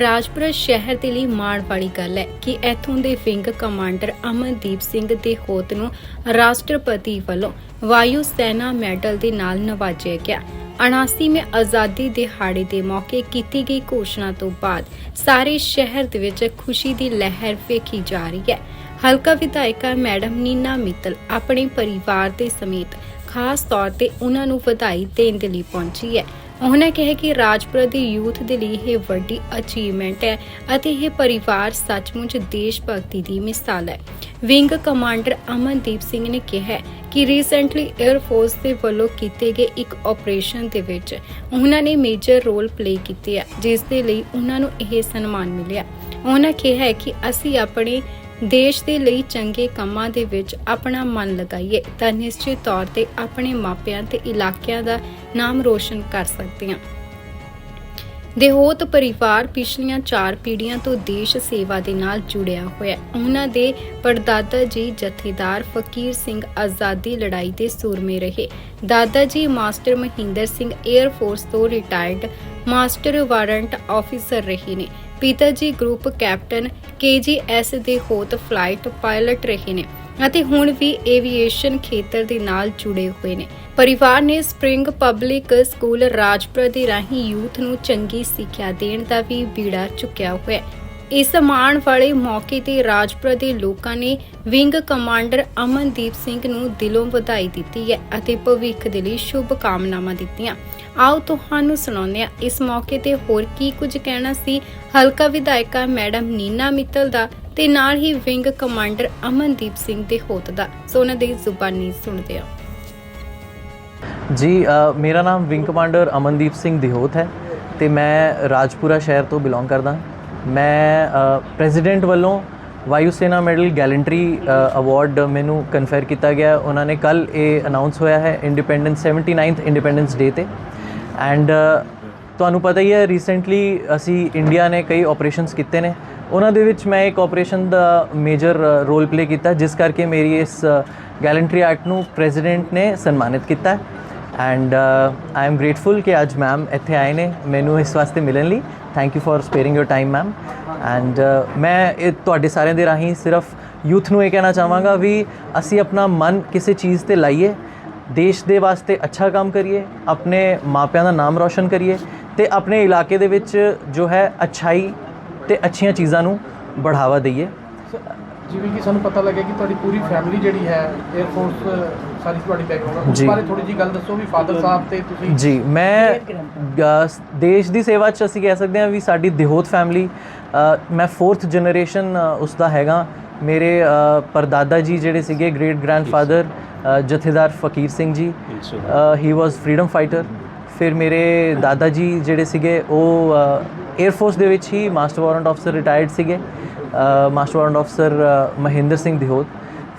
ਰਾਜਪੁਰਾ ਸ਼ਹਿਰ ਦੇ ਲਈ ਮਾਣ ਵਾਲੀ ਗੱਲ ਹੈ ਕਿ ਇਥੋਂ ਦੇ ਵਿੰਗ ਕਮਾਂਡਰ ਅਮਨਦੀਪ ਸਿੰਘ ਦੇ ਹੋਤ ਨੂੰ ਰਾਸ਼ਟਰਪਤੀ ਵੱਲੋਂ ਵਾਯੂ ਸੈਨਾ ਮੈਡਲ ਦੇ ਨਾਲ ਨਵਾਜਿਆ ਗਿਆ। 79ਵੇਂ ਆਜ਼ਾਦੀ ਦਿਹਾੜੇ ਦੇ ਮੌਕੇ ਕੀਤੀ ਗਈ ਘੋਸ਼ਣਾ ਤੋਂ ਬਾਅਦ ਸਾਰੇ ਸ਼ਹਿਰ ਦੇ ਵਿੱਚ ਖੁਸ਼ੀ ਦੀ ਲਹਿਰ ਵੇਖੀ ਜਾ ਰਹੀ ਹੈ। ਹਲਕਾ ਵਿਧਾਇਕਾ ਮੈਡਮ ਨੀਨਾ ਮਿੱਤਲ ਆਪਣੇ ਪਰਿਵਾਰ ਦੇ ਸਮੇਤ ਖਾਸ ਤੌਰ ਤੇ ਉਹਨਾਂ ਨੂੰ ਵਧਾਈ ਦੇਣ ਦੇ ਲਈ ਪਹੁੰਚੀ ਹੈ। ਉਹਨਾਂ ਕਿਹਾ ਕਿ ਰਾਜਪੁਰਾ ਦੀ ਯੂਥ ਦੇ ਲਈ ਇਹ ਵੱਡੀ ਅਚੀਵਮੈਂਟ ਹੈ ਅਤੇ ਇਹ ਪਰਿਵਾਰ ਸੱਚਮੁੱਚ ਦੇਸ਼ ਭਗਤੀ ਦੀ ਮਿਸਾਲ ਹੈ। ਵਿੰਗ ਕਮਾਂਡਰ ਅਮਨਦੀਪ ਸਿੰਘ ਨੇ ਕਿਹਾ ਕਿ ਰੀਸੈਂਟਲੀ 에ਅਰ ਫੋਰਸ ਦੇ ਵੱਲੋਂ ਕੀਤੇ ਗਏ ਇੱਕ ਆਪਰੇਸ਼ਨ ਦੇ ਵਿੱਚ ਉਹਨਾਂ ਨੇ ਮੇਜਰ ਰੋਲ ਪਲੇ ਕੀਤੇ ਹੈ ਜਿਸ ਦੇ ਲਈ ਉਹਨਾਂ ਨੂੰ ਇਹ ਸਨਮਾਨ ਮਿਲਿਆ। ਉਹਨਾਂ ਕਿਹਾ ਕਿ ਅਸੀਂ ਆਪਣੇ ਦੇਸ਼ ਦੇ ਲਈ ਚੰਗੇ ਕੰਮਾਂ ਦੇ ਵਿੱਚ ਆਪਣਾ ਮਨ ਲਗਾਈਏ ਤਾਂ ਨਿਸ਼ਚਿਤ ਤੌਰ ਤੇ ਆਪਣੇ ਮਾਪਿਆਂ ਤੇ ਇਲਾਕਿਆਂ ਦਾ ਨਾਮ ਰੋਸ਼ਨ ਕਰ ਸਕਦੇ ਹਾਂ। ਦੇਹੋਤ ਪਰਿਵਾਰ ਪਿਛਲੀਆਂ 4 ਪੀੜ੍ਹੀਆਂ ਤੋਂ ਦੇਸ਼ ਸੇਵਾ ਦੇ ਨਾਲ ਜੁੜਿਆ ਹੋਇਆ ਉਹਨਾਂ ਦੇ ਪੜਦਾਦਾ ਜੀ ਜਥੇਦਾਰ ਫਕੀਰ ਸਿੰਘ ਆਜ਼ਾਦੀ ਲੜਾਈ ਦੇ ਸੂਰਮੇ ਰਹੇ। ਦਾਦਾ ਜੀ master Mahinder Singh air force ਤੋਂ ਰਿਟਾਇਰਡ ਮਾਸਟਰ ਵਾਰੰਟ ਆਫੀਸਰ ਰਹੇ ਨੇ। ਪਿਤਾ ਜੀ ਗਰੁੱਪ ਕੈਪਟਨ ਕੇਜੀਐਸ ਦੇ ਹੋਤ ਫਲਾਈਟ ਪਾਇਲਟ ਰਹੇ ਨੇ ਅਤੇ ਹੁਣ ਵੀ ਏਵੀਏਸ਼ਨ ਖੇਤਰ ਦੇ ਨਾਲ ਜੁੜੇ ਹੋਏ ਨੇ। ਪਰਿਵਾਰ ਨੇ ਸਪ੍ਰਿੰਗ ਪਬਲਿਕ ਸਕੂਲ ਰਾਜਪੁਰ ਦੇ ਰਾਹੀਂ ਯੂਥ ਨੂੰ ਚੰਗੀ ਸਿੱਖਿਆ ਦੇਣ ਦਾ ਵੀ ਬੀੜਾ ਚੁੱਕਿਆ ਹੋਇਆ ਹੈ। ਇਸ ਮਾਣ ਵਾਲੇ ਮੌਕੇ ਤੇ ਰਾਜਪੁਰਾ ਦੇ ਲੋਕਾਂ ਨੇ ਵਿੰਗ ਕਮਾਂਡਰ ਅਮਨਦੀਪ ਸਿੰਘ ਨੂੰ ਦਿਲੋਂ ਵਧਾਈ ਦਿੱਤੀ ਹੈ ਅਤੇ ਭਵਿੱਖ ਦੇ ਲਈ ਸ਼ੁਭ ਕਾਮਨਾਵਾਂ ਦਿੱਤੀਆਂ। ਆਓ ਤੁਹਾਨੂੰ ਸੁਣਾਉਂਦੇ ਹਾਂ। ਇਸ ਮੌਕੇ ਤੇ ਹੋਰ ਕੀ ਕੁਝ ਕਹਿਣਾ ਸੀ? ਹਲਕਾ ਵਿਧਾਇਕਾ ਮੈਡਮ ਨੀਨਾ ਮਿੱਤਲ ਦਾ ਤੇ ਨਾਲ ਹੀ ਵਿੰਗ ਕਮਾਂਡਰ ਅਮਨਦੀਪ ਸਿੰਘ ਦੇ ਹੋਤ ਦਾ। ਸੋ ਉਹਨਾਂ ਦੀ ਜ਼ੁਬਾਨੀ ਸੁਣਦੇ ਹਾਂ। ਜੀ ਮੇਰਾ ਨਾਮ ਵਿੰਗ ਕਮਾਂਡਰ ਅਮਨਦੀਪ ਸਿੰਘ ਦਿਹੋਤ ਹੈ ਤੇ ਮੈਂ ਰਾਜਪੁਰਾ ਸ਼ਹਿਰ ਤੋਂ ਬਿਲੋਂਗ ਕਰਦਾ। ਮੈਂ ਪ੍ਰੈਜ਼ੀਡੈਂਟ ਵੱਲੋਂ ਵਾਯੂ ਸੈਨਾ ਮੈਡਲ ਗੈਲੈਂਟਰੀ ਅਵਾਰਡ ਮੈਨੂੰ ਕਨਫਰ ਕੀਤਾ ਗਿਆ। ਉਹਨਾਂ ਨੇ ਕੱਲ ਇਹ ਅਨਾਉਂਸ ਹੋਇਆ ਹੈ ਇੰਡੀਪੈਂਡੈਂਸ 79th ਇੰਡੀਪੈਂਡੈਂਸ ਡੇ ਤੇ। ਐਂਡ ਤੁਹਾਨੂੰ ਪਤਾ ਹੀ ਹੈ ਰੀਸੈਂਟਲੀ ਅਸੀਂ ਇੰਡੀਆ ਨੇ ਕਈ ਆਪਰੇਸ਼ਨਸ ਕੀਤੇ ਨੇ। ਉਹਨਾਂ ਦੇ ਵਿੱਚ ਮੈਂ ਇੱਕ ਆਪਰੇਸ਼ਨ ਦਾ ਮੇਜਰ ਰੋਲ ਪਲੇ ਕੀਤਾ, ਜਿਸ ਕਰਕੇ ਮੇਰੀ ਇਸ ਗੈਲੈਂਟਰੀ ਐਕਟ ਨੂੰ ਪ੍ਰੈਜ਼ੀਡੈਂਟ ਨੇ ਸਨਮਾਨਿਤ ਕੀਤਾ। ਐਂਡ ਆਈ ਐਮ ਗ੍ਰੇਟਫੁਲ ਕਿ ਅੱਜ ਮੈਮ ਇੱਥੇ ਆਏ ਨੇ, ਮੈਨੂੰ ਇਸ ਵਾਸਤੇ ਮਿਲਣ ਲਈ। Thank you for sparing your time ma'am and ਮੈਂ ਇਹ ਤੁਹਾਡੇ ਸਾਰਿਆਂ ਦੇ ਰਾਹੀਂ ਸਿਰਫ ਯੂਥ ਨੂੰ ਇਹ ਕਹਿਣਾ ਚਾਹਾਂਗਾ ਵੀ ਅਸੀਂ ਆਪਣਾ ਮਨ ਕਿਸੇ ਚੀਜ਼ ਤੇ ਲਾਈਏ, ਦੇਸ਼ ਦੇ ਵਾਸਤੇ ਅੱਛਾ ਕੰਮ ਕਰੀਏ, ਆਪਣੇ ਮਾਪਿਆਂ ਦਾ ਨਾਮ ਰੌਸ਼ਨ ਕਰੀਏ ਤੇ ਆਪਣੇ ਇਲਾਕੇ ਦੇ ਵਿੱਚ ਜੋ ਹੈ ਅੱਛਾਈ ਤੇ ਅੱਛੀਆਂ ਚੀਜ਼ਾਂ ਨੂੰ ਬੜਾਵਾ ਦਈਏ। ਜਿਵੇਂ ਕਿ ਸਾਨੂੰ ਪਤਾ ਲੱਗਿਆ ਕਿ ਤੁਹਾਡੀ ਪੂਰੀ ਫੈਮਿਲੀ ਜਿਹੜੀ ਹੈ 에ਅਰ ਫੋਰਸ ਜੀ। ਮੈਂ ਦੇਸ਼ ਦੀ ਸੇਵਾ ਚ ਅਸੀਂ ਕਹਿ ਸਕਦੇ ਹਾਂ ਵੀ ਸਾਡੀ ਦਿਹੋਤ ਫੈਮਿਲੀ ਮੈਂ ਫੋਰਥ ਜਨਰੇਸ਼ਨ ਉਸ ਦਾ ਹੈਗਾ। ਮੇਰੇ ਅ, ਪਰਦਾਦਾ ਜੀ ਜਿਹੜੇ ਸੀਗੇ ਗ੍ਰੇਟ ਗ੍ਰੈਂਡਫਾਦਰ ਜਥੇਦਾਰ ਫਕੀਰ ਸਿੰਘ ਜੀ ਹੀ ਵਾਸ ਫਰੀडम ਫਾਈਟਰ ਫਿਰ ਮੇਰੇ ਦਾਦਾ ਜੀ ਜਿਹੜੇ ਸੀਗੇ ਉਹ 에ਅਰ ਫੋਰਸ ਦੇ ਵਿੱਚ ਹੀ ਮਾਸਟਰ ਵਾਰੰਟ ਅਫਸਰ ਰਿਟਾਇਰਡ ਸੀਗੇ। Master warrant officer Mahinder Singh Dihot.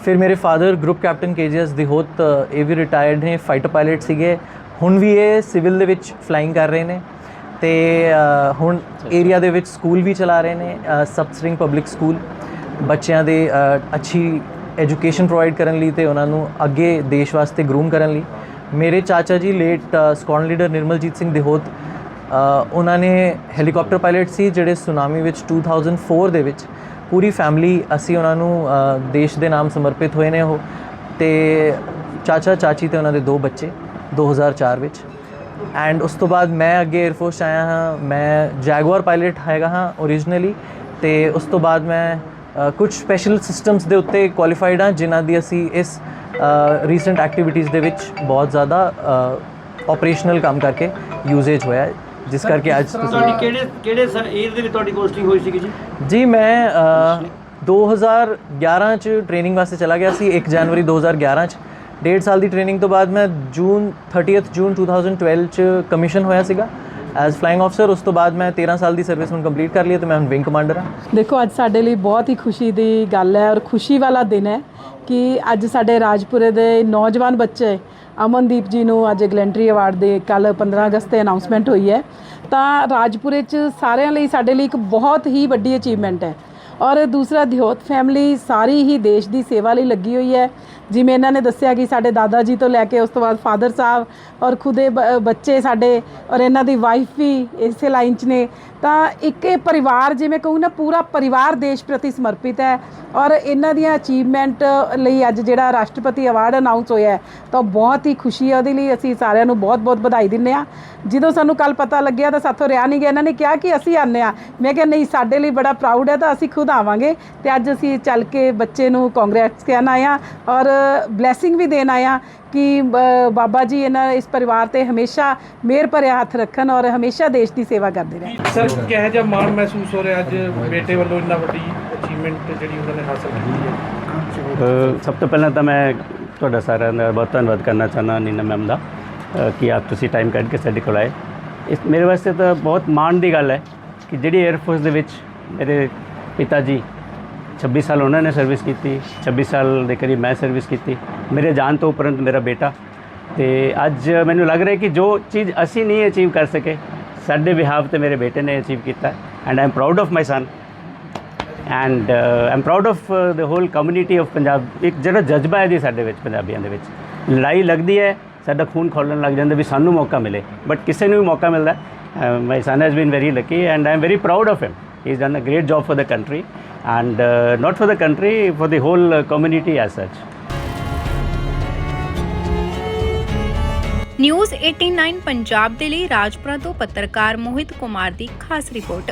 ਫਿਰ ਮੇਰੇ father group captain KGS Dihot ਇਹ ਵੀ ਰਿਟਾਇਰਡ ਨੇ ਫਾਈਟਰ ਪਾਇਲਟ ਸੀਗੇ। ਹੁਣ ਵੀ ਇਹ ਸਿਵਲ ਦੇ ਵਿੱਚ ਫਲਾਈਂਗ ਕਰ ਰਹੇ ਨੇ ਤੇ ਹੁਣ ਏਰੀਆ ਦੇ ਵਿੱਚ ਸਕੂਲ ਵੀ ਚਲਾ ਰਹੇ ਨੇ ਸਬ ਸਟਰਿੰਗ ਪਬਲਿਕ ਸਕੂਲ ਬੱਚਿਆਂ ਦੇ ਅੱਛੀ ਐਜੂਕੇਸ਼ਨ ਪ੍ਰੋਵਾਈਡ ਕਰਨ ਲਈ ਤੇ ਉਹਨਾਂ ਨੂੰ ਅੱਗੇ ਦੇਸ਼ ਵਾਸਤੇ ਗਰੂਮ ਕਰਨ ਲਈ। ਮੇਰੇ ਚਾਚਾ ਜੀ late squadron leader Nirmaljit Singh Dihot ਉਹਨਾਂ ਨੇ ਹੈਲੀਕਾਪਟਰ ਪਾਇਲਟ ਸੀ ਜਿਹੜੇ ਸੁਨਾਮੀ ਵਿੱਚ 2004 ਦੇ ਵਿੱਚ ਪੂਰੀ ਫੈਮਿਲੀ ਅਸੀਂ ਉਹਨਾਂ ਨੂੰ ਦੇਸ਼ ਦੇ ਨਾਮ ਸਮਰਪਿਤ ਹੋਏ ਨੇ ਉਹ। ਤੇ ਚਾਚਾ, ਚਾਚੀ ਤੇ ਉਹਨਾਂ ਦੇ ਦੋ ਬੱਚੇ 2004 ਵਿੱਚ। ਐਂਡ ਉਸ ਤੋਂ ਬਾਅਦ ਮੈਂ ਅੱਗੇ 에ਅਰ ਫੋਰਸ 'ਚ ਆਇਆ ਹਾਂ। ਮੈਂ ਜੈਗੁਆਰ ਪਾਇਲਟ ਹੈਗਾ ਹਾਂ ਓਰੀਜਨਲੀ ਤੇ ਉਸ ਤੋਂ ਬਾਅਦ ਮੈਂ ਕੁਝ ਸਪੈਸ਼ਲ ਸਿਸਟਮਸ ਦੇ ਉੱਤੇ ਕੁਆਲੀਫਾਈਡ ਹਾਂ, ਜਿਨ੍ਹਾਂ ਦੀ ਅਸੀਂ ਇਸ ਰੀਸੈਂਟ ਐਕਟੀਵਿਟੀਜ਼ ਦੇ ਵਿੱਚ ਬਹੁਤ ਜ਼ਿਆਦਾ ਆਪਰੇਸ਼ਨਲ ਕੰਮ ਕਰਕੇ ਯੂਜ਼ੇਜ ਹੋਇਆ ਜਿਸ ਕਰਕੇ ਅੱਜ ਤੁਸੀਂ ਤੁਹਾਡੀ ਕਿਹੜੇ ਕਿਹੜੇ ਏਜ ਦੇ ਵਿੱਚ ਤੁਹਾਡੀ ਪੋਸਟਿੰਗ ਹੋਈ ਸੀਗੀ ਜੀ? ਜੀ ਮੈਂ ਅ, 2011 ਚ ਟ੍ਰੇਨਿੰਗ ਵਾਸਤੇ ਚਲਾ ਗਿਆ ਸੀ 1 ਜਨਵਰੀ 2011 ਚ। ਡੇਢ ਸਾਲ ਦੀ ਟ੍ਰੇਨਿੰਗ ਤੋਂ ਬਾਅਦ ਮੈਂ ਜੂਨ 30th ਜੂਨ 2012 ਚ ਕਮਿਸ਼ਨ ਹੋਇਆ ਸੀਗਾ। ਐਜ਼ ਫਲਾਈਂਗ ਅਫਸਰ ਉਸ ਤੋਂ ਬਾਅਦ ਮੈਂ 13 ਸਾਲ ਦੀ ਸਰਵਿਸ ਹੁਣ ਕੰਪਲੀਟ ਕਰ ਲਈ ਹੈ ਤੇ ਮੈਂ ਹੁਣ ਵਿੰਗ ਕਮਾਂਡਰ ਹਾਂ। ਦੇਖੋ, ਅੱਜ ਸਾਡੇ ਲਈ ਬਹੁਤ ਹੀ ਖੁਸ਼ੀ ਦੀ ਗੱਲ ਹੈ ਔਰ ਖੁਸ਼ੀ ਵਾਲਾ ਦਿਨ ਹੈ ਕਿ ਅੱਜ ਸਾਡੇ ਰਾਜਪੁਰੇ ਦੇ ਨੌਜਵਾਨ ਬੱਚੇ ਅਮਨਦੀਪ ਜੀ ਨੂੰ ਅੱਜ ਗਲੈਂਟਰੀ ਅਵਾਰਡ ਦੇ ਕੱਲ 15 ਅਗਸਤ ਤੇ ਅਨਾਉਂਸਮੈਂਟ ਹੋਈ ਹੈ। ਤਾਂ ਰਾਜਪੁਰੇ 'ਚ ਸਾਰਿਆਂ ਲਈ ਸਾਡੇ ਲਈ ਇੱਕ ਬਹੁਤ ਹੀ ਵੱਡੀ ਅਚੀਵਮੈਂਟ ਹੈ। ਔਰ ਦੂਸਰਾ ਦਿਹੋਤ ਫੈਮਿਲੀ ਸਾਰੀ ਹੀ ਦੇਸ਼ ਦੀ ਸੇਵਾ ਲਈ ਲੱਗੀ ਹੋਈ ਹੈ। ਜਿਵੇਂ ਇਹਨਾਂ ਨੇ ਦੱਸਿਆ ਕਿ ਸਾਡੇ ਦਾਦਾ ਜੀ ਤੋਂ ਲੈ ਕੇ ਉਸ ਤੋਂ ਬਾਅਦ ਫਾਦਰ ਸਾਹਿਬ ਔਰ ਖੁਦੇ ਬ- ਬੱਚੇ ਸਾਡੇ ਔਰ ਇਹਨਾਂ ਦੀ ਵਾਈਫ ਵੀ ਇਸੇ ਲਾਈਨ 'ਚ ਨੇ। ਤਾਂ ਇੱਕ ਇਹ ਪਰਿਵਾਰ ਜਿਵੇਂ ਕਹੂੰ ਨਾ, ਪੂਰਾ ਪਰਿਵਾਰ ਦੇਸ਼ ਪ੍ਰਤੀ ਸਮਰਪਿਤ ਹੈ। ਔਰ ਇਹਨਾਂ ਦੀਆਂ ਅਚੀਵਮੈਂਟ ਲਈ ਅੱਜ ਜਿਹੜਾ ਰਾਸ਼ਟਰਪਤੀ ਅਵਾਰਡ ਅਨਾਉਂਸ ਹੋਇਆ ਹੈ, ਤਾਂ ਬਹੁਤ ਹੀ ਖੁਸ਼ੀ ਹੈ ਉਹਦੇ ਲਈ ਅਸੀਂ ਸਾਰਿਆਂ ਨੂੰ ਬਹੁਤ-ਬਹੁਤ ਵਧਾਈ ਦਿੰਦੇ ਆ ਜਦੋਂ ਸਾਨੂੰ ਕੱਲ ਪਤਾ ਲੱਗਿਆ ਤਾਂ ਸਾਥੋਂ ਰਿਆ ਨਹੀਂ ਗਿਆ। ਇਹਨਾਂ ਨੇ ਕਿਹਾ ਕਿ ਅਸੀਂ ਆਨੇ ਆ ਮੈਂ ਕਿਹਾ, ਨਹੀਂ, ਸਾਡੇ ਲਈ ਬੜਾ ਪ੍ਰਾਊਡ ਹੈ ਤਾਂ ਅਸੀਂ ਖੁਦ ਆਵਾਂਗੇ। ਤੇ ਅੱਜ ਅਸੀਂ ਚੱਲ ਕੇ ਬੱਚੇ ਨੂੰ ਕਾਂਗਰੈਟਸ ਕਹਿਣ ਆਇਆ ਔਰ ਬਲੇਸਿੰਗ ਵੀ ਦੇਣ ਆਇਆ ਕਿ ਬ- ਬਾਬਾ ਜੀ ਇਹਨਾਂ ਇਸ ਪਰਿਵਾਰ ਤੇ ਹਮੇਸ਼ਾ ਮਿਹਰ ਭਰਿਆ ਹੱਥ ਰੱਖਣ ਔਰ ਹਮੇਸ਼ਾ ਦੇਸ਼ ਦੀ ਸੇਵਾ ਕਰਦੇ ਰਹਿਣ। ਸਰ, ਕਿਹੋ ਜਿਹਾ ਮਾਣ ਮਹਿਸੂਸ ਹੋ ਰਿਹਾ ਅੱਜ ਬੇਟੇ ਵੱਲੋਂ ਇੰਨਾ ਵੱਡੀ ਅਚੀਵਮੈਂਟ ਜਿਹੜੀ ਉਹਨਾਂ ਨੇ ਹਾਸਲ ਕੀਤੀ ਹੈ। ਅ, ਸਭ ਤੋਂ ਪਹਿਲਾਂ ਤਾਂ ਮੈਂ ਤੁਹਾਡਾ ਸਾਰਿਆਂ ਦਾ ਬਹੁਤ ਧੰਨਵਾਦ ਕਰਨਾ ਚਾਹੁੰਦਾ ਨੀਨਾ ਮੈਮ ਦਾ ਅ, ਕਿ ਆਪ ਤੁਸੀਂ ਟਾਈਮ ਕੱਢ ਕੇ ਸਾਡੇ ਕੋਲ ਆਏ। ਇਸ ਮੇਰੇ ਵਾਸਤੇ ਤਾਂ ਬਹੁਤ ਮਾਣ ਦੀ ਗੱਲ ਹੈ ਕਿ ਜਿਹੜੀ 에ਅਰਫੋਰਸ ਦੇ ਵਿੱਚ ਮੇਰੇ ਪਿਤਾ ਜੀ 26 ਸਾਲ ਉਹਨਾਂ ਨੇ ਸਰਵਿਸ ਕੀਤੀ 26 ਸਾਲ ਦੇ ਕਰੀਬ ਮੈਂ ਸਰਵਿਸ ਕੀਤੀ ਮੇਰੇ ਜਾਣ ਤੋਂ ਉਪਰੰਤ ਮੇਰਾ ਬੇਟਾ। ਤੇ ਅੱਜ ਮੈਨੂੰ ਲੱਗ ਰਿਹਾ ਕਿ ਜੋ ਚੀਜ਼ ਅਸੀਂ ਨਹੀਂ ਅਚੀਵ ਕਰ ਸਕੇ ਸਾਡੇ ਬਿਹਾਵ ਤੇ ਮੇਰੇ ਬੇਟੇ ਨੇ ਅਚੀਵ ਕੀਤਾ and I am proud of my son and am proud of the whole community of Punjab ਇੱਕ ਜਿਹੜਾ ਜਜ਼ਬਾ ਹੈ ਜੀ ਸਾਡੇ ਵਿੱਚ, ਪੰਜਾਬੀਆਂ ਦੇ ਵਿੱਚ। ਲੜਾਈ ਲੱਗਦੀ ਹੈ, ਸਾਡਾ ਖੂਨ ਖੋਲਣ ਲੱਗ ਜਾਂਦਾ ਵੀ ਸਾਨੂੰ ਮੌਕਾ ਮਿਲੇ। ਬਟ ਕਿਸੇ ਨੂੰ ਵੀ ਮੌਕਾ ਮਿਲਦਾ my son has been very lucky and I am very proud of him he has done a great job for the country and not for the country for the whole community S Sach news 89 Punjab ਦੇ ਲਈ ਰਾਜਪੁਰਾ ਤੋਂ ਪੱਤਰਕਾਰ ਮੋਹਿਤ ਕੁਮਾਰ ਦੀ ਖਾਸ report.